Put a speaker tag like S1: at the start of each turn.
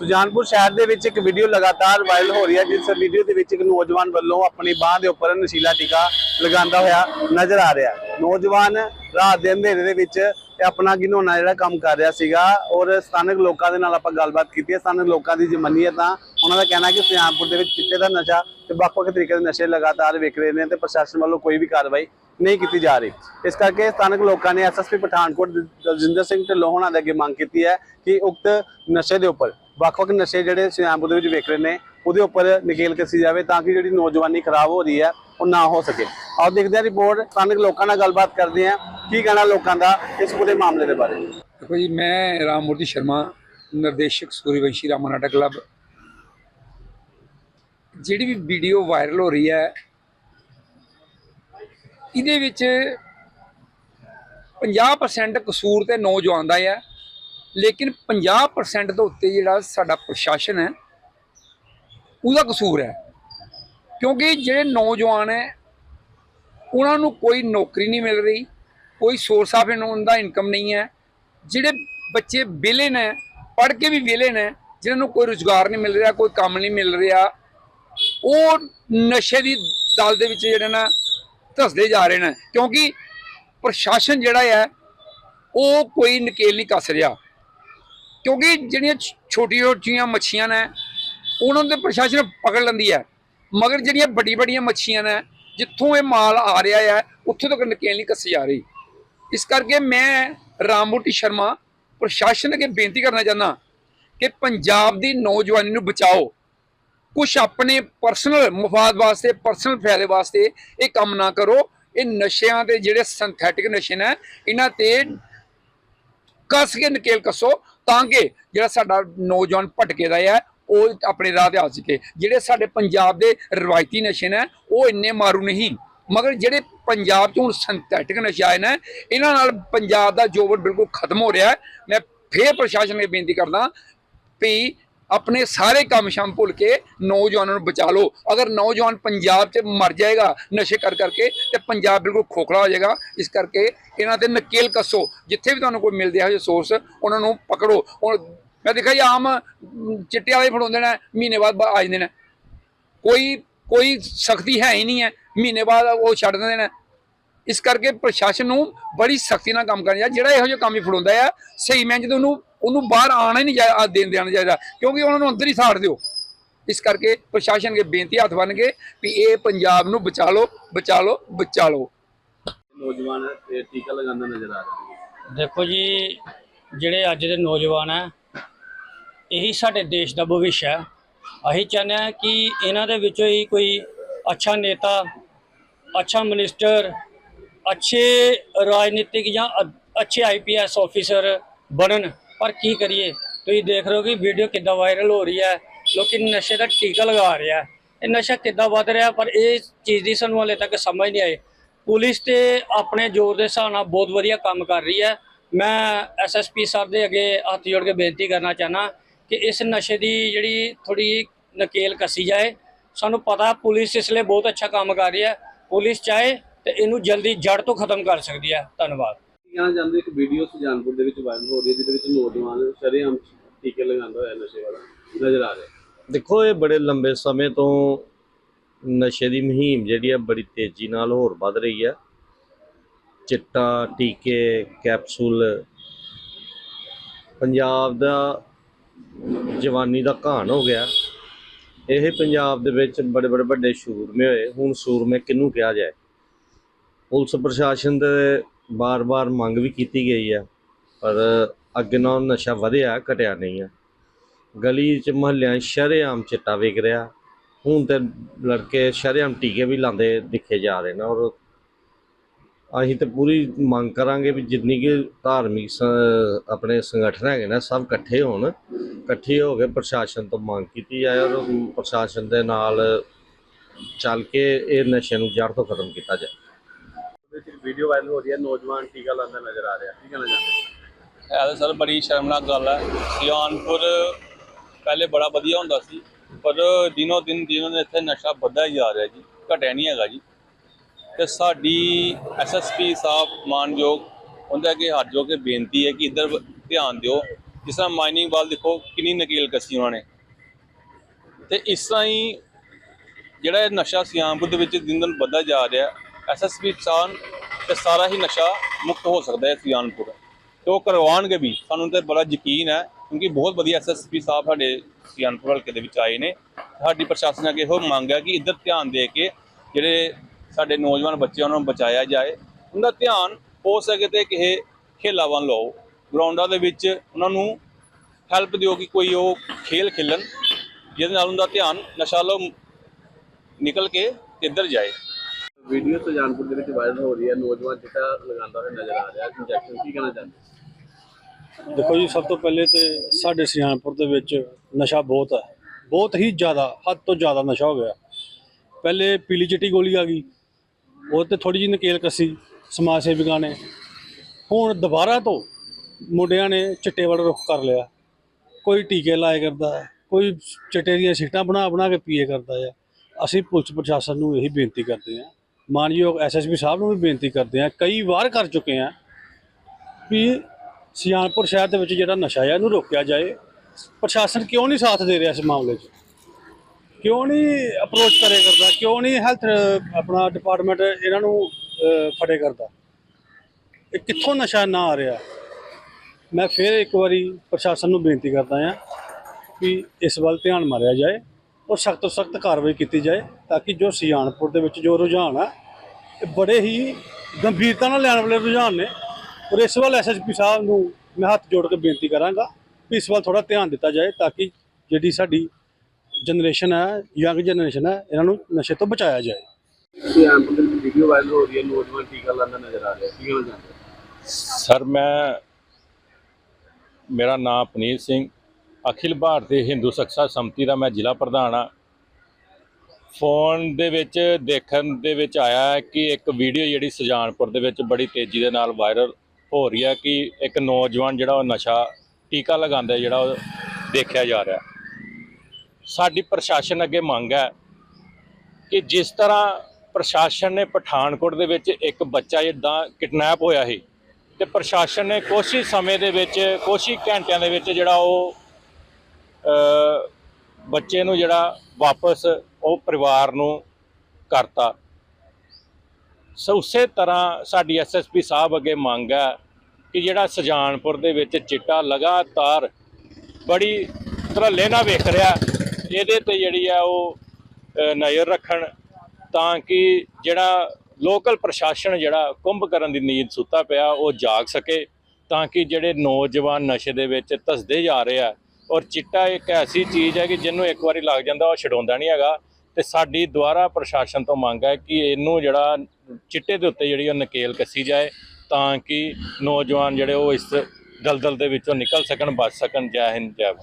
S1: ਸੁਜਾਨਪੁਰ ਸ਼ਹਿਰ ਦੇ ਵਿੱਚ ਇੱਕ ਵੀਡੀਓ ਲਗਾਤਾਰ ਵਾਇਰਲ ਹੋ ਰਹੀ ਹੈ, ਜਿਸ ਵੀਡੀਓ ਦੇ ਵਿੱਚ ਇੱਕ ਨੌਜਵਾਨ ਵੱਲੋਂ ਆਪਣੀ ਬਾਹ ਦੇ ਉੱਪਰ ਨਸ਼ੀਲਾ ਟੀਕਾ ਲਗਾਉਂਦਾ ਹੋਇਆ ਨਜ਼ਰ ਆ ਰਿਹਾ ਨੌਜਵਾਨ ਰਾਤ ਦੇ ਅੰਧੇਰੇ ਦੇ ਵਿੱਚ ਆਪਣਾ ਘਿਨੌਣਾ ਜਿਹੜਾ ਕੰਮ ਕਰ ਰਿਹਾ ਸੀਗਾ ਔਰ ਸਥਾਨਕ ਲੋਕਾਂ ਦੇ ਨਾਲ ਆਪਾਂ ਗੱਲਬਾਤ ਕੀਤੀ ਹੈ। ਸਥਾਨਕ ਲੋਕਾਂ ਦੀ ਜੇ ਮੰਨੀਏ ਤਾਂ ਉਹਨਾਂ ਦਾ ਕਹਿਣਾ ਕਿ ਸੁਜਾਨਪੁਰ ਦੇ ਵਿੱਚ ਚਿੱਟੇ ਦਾ ਨਸ਼ਾ ਤੇ ਵੱਖ-ਵੱਖ ਤਰੀਕੇ ਦੇ ਨਸ਼ੇ ਲਗਾਤਾਰ ਵਿਕ ਰਹੇ ਨੇ ਤੇ ਪ੍ਰਸ਼ਾਸਨ ਵੱਲੋਂ ਕੋਈ ਵੀ ਕਾਰਵਾਈ ਨਹੀਂ ਕੀਤੀ ਜਾ ਰਹੀ। ਇਸ ਕਰਕੇ ਸਥਾਨਕ ਲੋਕਾਂ ਨੇ ਐਸਐਸਪੀ ਪਠਾਨਕੋਟ ਦਲਜਿੰਦਰ ਸਿੰਘ ਢਿੱਲੋਂ ਹੋਣਾ ਦੇ ਅੱਗੇ ਮੰਗ ਕੀਤੀ ਹੈ ਕਿ ਉਕਤ ਨਸ਼ੇ ਦੇ ਉੱਪਰ ਵੱਖ-ਵੱਖ ਨਸ਼ੇ ਜਿਹੜੇ ਸੁਜਾਨਪੁਰ ਦੇ ਵਿੱਚ ਵੇਖ ਰਹੇ ਨੇ, ਉਹਦੇ ਉੱਪਰ ਨਕੇਲ ਕੱਸੀ ਜਾਵੇ ਤਾਂ ਕਿ ਜਿਹੜੀ ਨੌਜਵਾਨੀ ਖਰਾਬ ਹੋ ਰਹੀ ਹੈ, ਉਹ ਨਾ ਹੋ ਸਕੇ। ਆਓ ਦੇਖਦੇ ਹਾਂ ਰਿਪੋਰਟ ਸਥਾਨਕ ਲੋਕਾਂ ਨਾਲ ਗੱਲਬਾਤ ਕਰਦੇ ਹਾਂ। ਕੀ ਕਹਿਣਾ ਲੋਕਾਂ ਦਾ ਇਸ ਪੂਰੇ ਮਾਮਲੇ ਦੇ ਬਾਰੇ?
S2: ਦੇਖੋ ਜੀ, ਮੈਂ ਰਾਮ ਮੂਰਤੀ ਸ਼ਰਮਾ, ਨਿਰਦੇਸ਼ਕ ਸੂਰਯਵੰਸ਼ੀ ਰਾਮਾ ਨਾਟਕ ਕਲੱਬ। ਜਿਹੜੀ ਵੀ ਵੀਡੀਓ ਵਾਇਰਲ ਹੋ ਰਹੀ ਹੈ, ਇਹਦੇ ਵਿੱਚ 50% ਕਸੂਰ ਤੇ ਨੌਜਵਾਨ ਦਾ ਹੈ। ਲੇਕਿਨ 50% ਤੋਂ ਉੱਤੇ ਜਿਹੜਾ ਸਾਡਾ ਪ੍ਰਸ਼ਾਸਨ ਹੈ, ਉਹਦਾ ਕਸੂਰ ਹੈ। ਕਿਉਂਕਿ ਜਿਹੜੇ ਨੌਜਵਾਨ ਹੈ, ਉਹਨਾਂ ਨੂੰ ਕੋਈ ਨੌਕਰੀ ਨਹੀਂ ਮਿਲ ਰਹੀ, ਕੋਈ ਸੋਰਸ ਆਫ ਇਨਕਮ ਦਾ ਇਨਕਮ ਨਹੀਂ ਹੈ। ਜਿਹੜੇ ਬੱਚੇ ਵਿਹਲੇ ਨੇ, ਪੜ੍ਹ ਕੇ ਵੀ ਵਿਹਲੇ ਨੇ ਜਿਨ੍ਹਾਂ ਨੂੰ ਕੋਈ ਰੁਜ਼ਗਾਰ ਨਹੀਂ ਮਿਲ ਰਿਹਾ, ਕੋਈ ਕੰਮ ਨਹੀਂ ਮਿਲ ਰਿਹਾ, ਉਹ ਨਸ਼ੇ ਦੀ ਦਲ ਦੇ ਵਿੱਚ ਜਿਹੜੇ ਨਾ, ਧਸਦੇ ਜਾ ਰਹੇ ਨੇ। ਕਿਉਂਕਿ ਪ੍ਰਸ਼ਾਸਨ ਜਿਹੜਾ ਹੈ, ਉਹ ਕੋਈ ਨਕੇਲ ਨਹੀਂ ਕੱਸ ਰਿਹਾ। ਕਿਉਂਕਿ ਜਿਹੜੀਆਂ ਛੋਟੀਆਂ ਛੋਟੀਆਂ ਮੱਛੀਆਂ ਨੇ, ਉਹਨਾਂ ਦੇ ਪ੍ਰਸ਼ਾਸਨ ਪਕੜ ਲੈਂਦੀ ਹੈ। ਮਗਰ ਜਿਹੜੀਆਂ ਵੱਡੀ ਵੱਡੀਆਂ ਮੱਛੀਆਂ ਨੇ, ਜਿੱਥੋਂ ਇਹ ਮਾਲ ਆ ਰਿਹਾ ਹੈ, ਉੱਥੋਂ ਤੱਕ ਨਕੇਲ ਨਹੀਂ ਕੱਸੀ ਜਾ ਰਹੀ। ਇਸ ਕਰਕੇ ਮੈਂ ਰਾਮਮੂਰਤੀ ਸ਼ਰਮਾ ਪ੍ਰਸ਼ਾਸਨ ਅੱਗੇ ਬੇਨਤੀ ਕਰਨਾ ਚਾਹੁੰਦਾ ਕਿ ਪੰਜਾਬ ਦੀ ਨੌਜਵਾਨੀ ਨੂੰ ਬਚਾਓ। ਕੁਝ ਆਪਣੇ ਪਰਸਨਲ ਮਫਾਦ ਵਾਸਤੇ ਪਰਸਨਲ ਫਾਇਦੇ ਵਾਸਤੇ ਇਹ ਕੰਮ ਨਾ ਕਰੋ। ਇਹ ਨਸ਼ਿਆਂ ਦੇ ਜਿਹੜੇ ਸਿੰਥੈਟਿਕ ਨਸ਼ੇ ਨੇ, ਇਹਨਾਂ ਤੇ ਕੱਸ ਕੇ ਨਕੇਲ ਕੱਸੋ। ਤਾਂ ਕਿ ਜਿਹੜਾ ਸਾਡਾ ਨੌਜਵਾਨ ਭਟਕੇ ਦਾ ਹੈ, ਉਹ ਆਪਣੇ ਰਾਹ ਤੇ ਆ ਸਕੇ। ਜਿਹੜੇ ਸਾਡੇ ਪੰਜਾਬ ਦੇ ਰਵਾਇਤੀ ਨਸ਼ੇ ਨੇ, ਉਹ ਇੰਨੇ ਮਾਰੂ ਨਹੀਂ। ਮਗਰ ਜਿਹੜੇ ਪੰਜਾਬ 'ਚ ਹੁਣ ਸਿੰਥੈਟਿਕ ਨਸ਼ੇ ਆਏ ਨੇ, ਇਹਨਾਂ ਨਾਲ ਪੰਜਾਬ ਦਾ ਜੋਬਨ ਬਿਲਕੁਲ ਖਤਮ ਹੋ ਰਿਹਾ ਮੈਂ ਫੇਰ ਪ੍ਰਸ਼ਾਸਨ ਨੂੰ ਬੇਨਤੀ ਕਰਦਾ ਵੀ ਆਪਣੇ ਸਾਰੇ ਕੰਮ ਸ਼ਾਮ ਭੁੱਲ ਕੇ ਨੌਜਵਾਨਾਂ ਨੂੰ ਬਚਾ ਲਓ। ਅਗਰ ਨੌਜਵਾਨ ਪੰਜਾਬ 'ਚ ਮਰ ਜਾਏਗਾ ਨਸ਼ੇ ਕਰ ਕਰਕੇ ਤੇ ਪੰਜਾਬ ਬਿਲਕੁਲ ਖੋਖਲਾ ਹੋ ਜਾਏਗਾ। ਇਸ ਕਰਕੇ ਇਹਨਾਂ ਤੇ ਨਕੇਲ ਕੱਸੋ। ਜਿੱਥੇ ਵੀ ਤੁਹਾਨੂੰ ਕੋਈ ਮਿਲਦੇ ਹੈ ਸੋਰਸ ਉਹਨਾਂ ਨੂੰ ਪਕੜੋ। ਹੁਣ ਮੈਂ ਦੇਖਿਆ ਜੀ, ਆਮ ਚਿੱਟੇ ਵਾਲੇ ਫੜਾਉਂਦੇ ਨੇ, ਮਹੀਨੇ ਬਾਅਦ ਆ ਜਾਂਦੇ ਨੇ। ਕੋਈ ਕੋਈ ਸਖਤੀ ਹੈ ਹੀ ਨਹੀਂ ਹੈ। ਮਹੀਨੇ ਬਾਅਦ ਉਹ ਛੱਡ ਦਿੰਦੇ ਨੇ। ਇਸ ਕਰਕੇ ਪ੍ਰਸ਼ਾਸਨ ਨੂੰ ਬੜੀ ਸਖਤੀ ਨਾਲ ਕੰਮ ਕਰਨਾ ਚਾਹੀਦਾ। ਜਿਹੜਾ ਇਹੋ ਜਿਹਾ ਕੰਮ ਹੀ ਫੜਾਉਂਦਾ ਆ ਸਹੀ ਮੈਂ ਜਦੋਂ ਉਹਨੂੰ ਉਹਨੂੰ ਬਾਹਰ ਆਣਾ ਹੀ ਨਹੀਂ ਜਾ ਦੇਣ ਦੇਣਾ ਚਾਹੀਦਾ ਕਿਉਂਕਿ ਉਹਨਾਂ ਨੂੰ ਅੰਦਰ ਹੀ ਸਾੜ ਦਿਓ। ਇਸ ਕਰਕੇ ਪ੍ਰਸ਼ਾਸਨ ਕੇ ਬੇਨਤੀ ਹੱਥ ਬਨ ਕੇ ਵੀ ਇਹ ਪੰਜਾਬ ਨੂੰ ਬਚਾ ਲਓ ਬਚਾ ਲਓ ਬਚਾ ਲਓ।
S1: ਨੌਜਵਾਨ ਟੀਕਾ ਲਗਾਉਂਦਾ ਨਜ਼ਰ ਆ ਰਿਹਾ
S3: ਦੇਖੋ ਜੀ ਜਿਹੜੇ ਅੱਜ ਦੇ ਨੌਜਵਾਨ ਹੈ ਇਹੀ ਸਾਡੇ ਦੇਸ਼ ਦਾ ਭਵਿੱਖ ਹੈ। ਅਸੀਂ ਚਾਹੁੰਦੇ ਹਾਂ ਕਿ ਇਹਨਾਂ ਦੇ ਵਿੱਚੋਂ ਹੀ ਕੋਈ ਅੱਛਾ ਨੇਤਾ ਅੱਛਾ ਮਿਨਿਸਟਰ ਅੱਛੇ ਰਾਜਨੀਤਿਕ ਜਾਂ ਅ- ਅੱਛੇ ਆਈਪੀਐਸ ਆਫੀਸਰ ਬਣਨ। ਪਰ ਕੀ ਕਰੀਏ? ਤੁਸੀਂ ਦੇਖ ਰਹੇ ਹੋ ਕਿ ਵੀਡੀਓ ਕਿੱਦਾਂ ਵਾਇਰਲ ਹੋ ਰਹੀ ਹੈ। ਲੋਕੀ ਨਸ਼ੇ ਦਾ ਟੀਕਾ ਲਗਾ ਰਿਹਾ ਇਹ ਨਸ਼ਾ ਕਿੱਦਾਂ ਵੱਧ ਰਿਹਾ ਪਰ ਇਹ ਚੀਜ਼ ਦੀ ਸਾਨੂੰ ਹਾਲੇ ਤੱਕ ਸਮਝ ਨਹੀਂ ਆਈ। ਪੁਲਿਸ ਤੇ ਆਪਣੇ ਜ਼ੋਰ ਦੇ ਹਿਸਾਬ ਨਾਲ ਬਹੁਤ ਵਧੀਆ ਕੰਮ ਕਰ ਰਹੀ ਹੈ। ਮੈਂ ਐਸਐਸਪੀ ਸਾਹਿਬ ਦੇ ਅੱਗੇ ਹੱਥ ਜੋੜ ਕੇ ਬੇਨਤੀ ਕਰਨਾ ਚਾਹਨਾ ਕਿ ਇਸ ਨਸ਼ੇ ਦੀ ਜਿਹੜੀ ਥੋੜੀ ਨਕੇਲ ਕੱਸੀ ਜਾਏ। ਸਾਨੂੰ ਪਤਾ ਪੁਲਿਸ ਇਸ ਲਈ ਬਹੁਤ ਅੱਛਾ ਕੰਮ ਕਰ ਰਹੀ ਹੈ। ਪੁਲਿਸ ਚਾਹੇ ਤੇ ਇਹਨੂੰ ਜਲਦੀ ਜੜ ਤੋਂ ਖਤਮ ਕਰ ਸਕਦੀ ਹੈ ਧੰਨਵਾਦ।
S1: ਕੀ ਕਹਿਣਾ ਚਾਹੁੰਦੇ ਇੱਕ ਵੀਡੀਓ ਸੁਜਾਨਪੁਰ ਦੇ ਵਿੱਚ ਵਾਇਰਲ ਹੋ ਰਹੀ ਹੈ ਜਿਹਦੇ ਵਿੱਚ ਨੌਜਵਾਨ ਸ਼ਰੇਆਮ ਟੀਕੇ ਲਗਾਉਂਦਾ ਹੋਇਆ ਨਸ਼ੇ ਵਾਲਾ ਨਜ਼ਰ ਆ ਰਿਹਾ
S4: ਦੇਖੋ ਇਹ ਬੜੇ ਲੰਬੇ ਸਮੇਂ ਤੋਂ ਨਸ਼ੇ ਦੀ ਮੁਹਿੰਮ ਜਿਹੜੀ ਹੈ ਬੜੀ ਤੇਜ਼ੀ ਨਾਲ ਹੋਰ ਵੱਧ ਰਹੀ ਹੈ ਚਿੱਟਾ ਟੀਕੇ ਕੈਪਸੂਲ ਪੰਜਾਬ ਦਾ ਜਵਾਨੀ ਦਾ ਘਾਣ ਹੋ ਗਿਆ। ਇਹ ਪੰਜਾਬ ਦੇ ਵਿੱਚ ਬੜੇ ਬੜੇ ਵੱਡੇ ਸੂਰਮੇ ਹੋਏ। ਹੁਣ ਸੂਰਮੇ ਕਿਹਨੂੰ ਕਿਹਾ ਜਾਏ? ਪੁਲਿਸ ਪ੍ਰਸ਼ਾਸਨ ਦੇ ਬਾਰ-ਬਾਰ ਮੰਗ ਵੀ ਕੀਤੀ ਗਈ ਹੈ ਪਰ ਅੱਗੇ ਨਾਲ ਨਸ਼ਾ ਵਧਿਆ, ਘਟਿਆ ਨਹੀਂ ਹੈ ਗਲੀ ਚ ਮਹੱਲਿਆਂ ਸ਼ਰੇਆਮ ਚਿੱਟਾ ਵਿਕ ਰਿਹਾ। ਹੁਣ ਤੇ ਲੜਕੇ ਸ਼ਰੇਆਮ ਟੀਕੇ ਵੀ ਲਾਉਂਦੇ ਦਿਖੇ ਜਾ ਰਹੇ ਨੇ ਔਰ ਅਸੀਂ ਤੇ ਪੂਰੀ ਮੰਗ ਕਰਾਂਗੇ ਵੀ ਜਿੰਨੀ ਕਿ ਧਾਰਮਿਕ ਆਪਣੇ ਸੰਗਠਨ ਹੈਗੇ ਨੇ, ਸਭ ਇਕੱਠੇ ਹੋਣ। ਇਕੱਠੇ ਹੋ ਕੇ ਪ੍ਰਸ਼ਾਸਨ ਤੋਂ ਮੰਗ ਕੀਤੀ ਜਾਏ ਔਰ ਪ੍ਰਸ਼ਾਸਨ ਦੇ ਨਾਲ ਚੱਲ ਕੇ ਇਹ ਨਸ਼ੇ ਨੂੰ ਜੜ ਤੋਂ ਖਤਮ ਕੀਤਾ ਜਾਏ।
S1: ਵੀਡੀਓ ਵਾਇਰਲ ਹੋ ਰਹੀ ਹੈ, ਨੌਜਵਾਨ ਟੀਕਾ ਲਾਉਂਦਾ ਨਜ਼ਰ ਆ ਰਿਹਾ। ਕੀ ਕਹਿਣਾ ਚਾਹੁੰਦੇ
S5: ਹੈ ਸਰ ਬੜੀ ਸ਼ਰਮਨਾਕ ਗੱਲ ਹੈ। ਸੁਜਾਨਪੁਰ ਪਹਿਲੇ ਬੜਾ ਵਧੀਆ ਹੁੰਦਾ ਸੀ, ਪਰ ਦਿਨੋ ਦਿਨ ਦਿਨੋਂ ਦਿਨ ਇੱਥੇ ਨਸ਼ਾ ਵੱਧਦਾ ਹੀ ਜਾ ਰਿਹਾ ਜੀ, ਘਟਿਆ ਨਹੀਂ ਹੈਗਾ ਜੀ। ਤੇ ਸਾਡੀ ਐਸਐਸਪੀ ਸਾਹਿਬ ਮਾਨਯੋਗ, ਉਹਦੇ ਅੱਗੇ ਹੱਥ ਜੋ ਕੇ ਬੇਨਤੀ ਹੈ ਕਿ ਇੱਧਰ ਧਿਆਨ ਦਿਓ। ਜਿਸ ਤਰ੍ਹਾਂ ਮਾਈਨਿੰਗ ਵੱਲ ਦੇਖੋ, ਕਿੰਨੀ ਨਕੇਲ ਕੱਸੀ ਉਹਨਾਂ ਨੇ। ਤੇ ਇਸ ਤਰ੍ਹਾਂ ਹੀ ਜਿਹੜਾ ਨਸ਼ਾ ਸਿਆਮਪੁਰ ਦੇ ਵਿੱਚ ਦਿਨ ਦਿਨ ਵੱਧਦਾ ਜਾ ਰਿਹਾ ਐਸਐਸਪੀ ਕਿਸਾਨ ਤੇ ਸਾਰਾ ਹੀ ਨਸ਼ਾ ਮੁਕਤ ਹੋ ਸਕਦਾ ਹੈ ਸਿਆਮਪੁਰ ਤੇ ਉਹ ਕਰਵਾਉਣਗੇ ਵੀ। ਸਾਨੂੰ ਤੇ ਬੜਾ ਯਕੀਨ ਹੈ, ਕਿਉਂਕਿ ਬਹੁਤ ਵਧੀਆ ਐਸਐਸਪੀ ਸਾਹਿਬ ਸਾਡੇ ਸਿਆਨਪੁਰ ਹਲਕੇ ਦੇ ਵਿੱਚ ਆਏ ਨੇ। ਸਾਡੀ ਪ੍ਰਸ਼ਾਸਨ ਅੱਗੇ ਇਹੋ ਮੰਗ ਹੈ ਕਿ ਇੱਧਰ ਧਿਆਨ ਦੇ ਕੇ ਜਿਹੜੇ ਸਾਡੇ ਨੌਜਵਾਨ ਬੱਚੇ ਉਹਨਾਂ ਨੂੰ ਬਚਾਇਆ ਜਾਏ। ਉਹਨਾਂ ਦਾ ਧਿਆਨ ਹੋ ਸਕੇ ਤੇ ਕਿਸੇ ਖੇਲਾਂ ਵੱਲ ਲਓ। ਗਰਾਊਂਡਾਂ ਦੇ ਵਿੱਚ ਉਹਨਾਂ ਨੂੰ ਹੈਲਪ ਦਿਓ ਕਿ ਕੋਈ ਉਹ ਖੇਲ ਖੇਲਣ, ਜਿਹਦੇ ਨਾਲ ਉਹਦਾ ਧਿਆਨ ਨਸ਼ਾ ਲੋ ਨਿਕਲ ਕੇ ਇੱਧਰ ਜਾਏ।
S1: ਵੀਡੀਓ ਸੁਜਾਨਪੁਰ ਦੇ ਵਿੱਚ ਵਾਇਰਲ ਹੋ ਰਹੀ ਹੈ, ਨੌਜਵਾਨ ਚਿੱਟਾ ਲਗਾਉਂਦਾ ਹੋਇਆ ਨਜ਼ਰ ਆ ਰਿਹਾ ਇੰਜੈਕਸ਼ਨ ਕੀ ਕਹਿਣਾ ਚਾਹੁੰਦੇ
S6: ਦੇਖੋ ਜੀ, ਸਭ ਤੋਂ ਪਹਿਲੇ ਤੇ ਸਾਡੇ ਸੁਜਾਨਪੁਰ ਦੇ ਵਿੱਚ ਨਸ਼ਾ ਬਹੁਤ ਹੈ। ਬਹੁਤ ਹੀ ਜ਼ਿਆਦਾ, ਹੱਦ ਤੋਂ ਜ਼ਿਆਦਾ ਨਸ਼ਾ ਹੋ ਗਿਆ। ਪਹਿਲੇ ਪੀਲੀ ਚਿੱਟੀ ਗੋਲੀ ਆ ਗਈ, ਉਹ ਤੇ ਥੋੜੀ ਜਿਹੀ ਨਕੇਲ ਕੱਸੀ ਸਮਾਜ ਸੇਵੀਆਂ ਨੇ। ਹੁਣ ਦੁਬਾਰਾ ਤੋਂ ਮੁੰਡਿਆਂ ਨੇ ਚਿੱਟੇ ਵੱਲ ਰੁਖ ਕਰ ਲਿਆ। ਕੋਈ ਟੀਕੇ ਲਾਏ ਕਰਦਾ ਕੋਈ ਚਿੱਟੇ ਦੀਆਂ ਸਿੱਟਾਂ ਬਣਾ ਬਣਾ ਕੇ ਪੀਏ ਕਰਦਾ ਹੈ। ਅਸੀਂ ਪੁਲਿਸ ਪ੍ਰਸ਼ਾਸਨ ਨੂੰ ਇਹੀ ਬੇਨਤੀ ਕਰਦੇ ਹਾਂ ਮਾਨਯੋਗ ਐਸਐਸਪੀ ਸਾਹਿਬ ਨੂੰ ਵੀ ਬੇਨਤੀ ਕਰਦੇ ਹਾਂ ਕਈ ਵਾਰ ਕਰ ਚੁੱਕੇ ਹਾਂ ਵੀ ਸਿਆਣਪੁਰ ਸ਼ਹਿਰ ਦੇ ਵਿੱਚ ਜਿਹੜਾ ਨਸ਼ਾ ਹੈ ਇਹਨੂੰ ਰੋਕਿਆ ਜਾਏ। ਪ੍ਰਸ਼ਾਸਨ ਕਿਉਂ ਨਹੀਂ ਸਾਥ ਦੇ ਰਿਹਾ ਇਸ ਮਾਮਲੇ 'ਚ? ਕਿਉਂ ਨਹੀਂ ਅਪਰੋਚ ਕਰੇ ਕਰਦਾ? ਕਿਉਂ ਨਹੀਂ ਹੈਲਥ ਆਪਣਾ ਡਿਪਾਰਟਮੈਂਟ ਇਹਨਾਂ ਨੂੰ ਅਹ, ਫੜੇ ਕਰਦਾ? ਇਹ ਕਿੱਥੋਂ ਨਸ਼ਾ ਨਾ ਆ ਰਿਹਾ? ਮੈਂ ਫਿਰ ਇੱਕ ਵਾਰੀ ਪ੍ਰਸ਼ਾਸਨ ਨੂੰ ਬੇਨਤੀ ਕਰਦਾ ਹਾਂ ਕਿ ਇਸ ਵੱਲ ਧਿਆਨ ਮਾਰਿਆ ਜਾਏ ਔਰ ਸਖਤ ਤੋਂ ਸਖਤ ਕਾਰਵਾਈ ਕੀਤੀ ਜਾਏ ਤਾਂ ਕਿ ਜੋ ਸਿਆਣਪੁਰ ਦੇ ਵਿੱਚ ਜੋ ਰੁਝਾਨ ਆ ਬੜੇ ਹੀ ਗੰਭੀਰਤਾ ਨਾਲ ਲੈਣ ਵਾਲੇ ਰੁਝਾਨ ਨੇ। ਔਰ ਇਸ ਵੱਲ ਐਸਐਸਪੀ ਸਾਹਿਬ ਨੂੰ ਮੈਂ ਹੱਥ ਜੋੜ ਕੇ ਬੇਨਤੀ ਕਰਾਂਗਾ ਕਿ ਇਸ ਵੱਲ ਥੋੜਾ ਧਿਆਨ ਦਿੱਤਾ ਜਾਏ ਤਾਂ ਕਿ ਜਿਹੜੀ ਸਾਡੀ ਜਨਰੇਸ਼ਨ ਹੈ ਯੰਗ ਜਨਰੇਸ਼ਨ ਹੈ ਇਹਨਾਂ ਨੂੰ ਨਸ਼ੇ ਤੋਂ ਬਚਾਇਆ ਜਾਏ।
S1: ਸੁਜਾਨਪੁਰ ਦੇ ਵਿੱਚ ਵੀਡੀਓ ਵਾਇਰਲ ਹੋ ਰਹੀ ਹੈ ਨੌਜਵਾਨ ਟੀਕਾ ਲਾਉਂਦਾ ਨਜ਼ਰ ਆ ਰਿਹਾ ਕੀ ਕਹਿਣਾ ਚਾਹੁੰਦੇ
S5: ਸਰ ਮੈਂ ਮੇਰਾ ਨਾਮ ਪਨੀਤ ਸਿੰਘ। ਅਖਿਲ ਭਾਰਤੀ ਹਿੰਦੂ ਸਖਸ਼ਾ ਸੰਮਤੀ ਦਾ ਮੈਂ ਜ਼ਿਲ੍ਹਾ ਪ੍ਰਧਾਨ ਆ ਫੋਨ ਦੇ ਵਿੱਚ, ਦੇਖਣ ਦੇ ਵਿੱਚ ਆਇਆ ਕਿ ਇੱਕ ਵੀਡੀਓ ਜਿਹੜੀ ਸੁਜਾਨਪੁਰ ਦੇ ਵਿੱਚ ਬੜੀ ਤੇਜ਼ੀ ਦੇ ਨਾਲ ਵਾਇਰਲ ਹੋ ਰਹੀ ਹੈ ਕਿ ਇੱਕ ਨੌਜਵਾਨ ਜਿਹੜਾ ਉਹ ਨਸ਼ਾ ਟੀਕਾ ਲਗਾਉਂਦਾ ਜਿਹੜਾ ਉਹ ਦੇਖਿਆ ਜਾ ਰਿਹਾ ਸਾਡੀ ਪ੍ਰਸ਼ਾਸਨ ਅੱਗੇ ਮੰਗ ਹੈ ਕਿ ਜਿਸ ਤਰ੍ਹਾਂ ਪ੍ਰਸ਼ਾਸਨ ਨੇ ਪਠਾਨਕੋਟ ਦੇ ਵਿੱਚ ਇੱਕ ਬੱਚਾ ਜਿੱਦਾਂ ਕਿਡਨੈਪ ਹੋਇਆ ਸੀ, ਤੇ ਪ੍ਰਸ਼ਾਸਨ ਨੇ ਕੁਛ ਹੀ ਸਮੇਂ ਦੇ ਵਿੱਚ ਕੁਛ ਹੀ ਘੰਟਿਆਂ ਦੇ ਵਿੱਚ ਜਿਹੜਾ ਉਹ ਬੱਚੇ ਨੂੰ ਜਿਹੜਾ ਵਾਪਸ ਉਹ ਪਰਿਵਾਰ ਨੂੰ ਕਰਤਾ। ਸੋ ਉਸੇ ਤਰ੍ਹਾਂ ਸਾਡੀ ਐਸਐਸਪੀ ਸਾਹਿਬ ਅੱਗੇ ਮੰਗ ਹੈ ਕਿ ਜਿਹੜਾ ਸੁਜਾਨਪੁਰ ਦੇ ਵਿੱਚ ਚਿੱਟਾ ਲਗਾਤਾਰ ਬੜੀ ਧੜੱਲੇ ਨਾਲ ਵੇਖ ਰਿਹਾ, ਇਹਦੇ ਤੇ ਜਿਹੜੀ ਆ ਉਹ ਨਜ਼ਰ ਰੱਖਣ ਤਾਂ ਕਿ ਜਿਹੜਾ ਲੋਕਲ ਪ੍ਰਸ਼ਾਸਨ ਜਿਹੜਾ ਕੁੰਭ ਕਰਨ ਦੀ ਨੀਂਦ ਸੁੱਤਾ ਪਿਆ, ਉਹ ਜਾਗ ਸਕੇ ਤਾਂ ਕਿ ਜਿਹੜੇ ਨੌਜਵਾਨ ਨਸ਼ੇ ਦੇ ਵਿੱਚ ਧਸਦੇ ਜਾ ਰਹੇ ਆ ਔਰ ਚਿੱਟਾ ਇੱਕ ਐਸੀ ਚੀਜ਼ ਹੈ ਕਿ ਜਿਹਨੂੰ ਇੱਕ ਵਾਰੀ ਲੱਗ ਜਾਂਦਾ ਉਹ ਛਡਾਉਂਦਾ ਨਹੀਂ ਹੈਗਾ। ਤੇ ਸਾਡੀ ਦੁਆਰਾ ਪ੍ਰਸ਼ਾਸਨ ਤੋਂ ਮੰਗ ਹੈ ਕਿ ਇਹਨੂੰ ਜਿਹੜਾ ਚਿੱਟੇ ਦੇ ਉੱਤੇ ਜਿਹੜੀ ਉਹ ਨਕੇਲ ਕੱਸੀ ਜਾਏ ਤਾਂ ਕਿ ਨੌਜਵਾਨ ਜਿਹੜੇ ਉਹ ਇਸ ਦਲਦਲ ਦੇ ਵਿੱਚੋਂ ਨਿਕਲ ਸਕਣ, ਬਚ ਸਕਣ, ਜੈ ਹਿੰਦ, ਜੈ ਭਾਰਤ।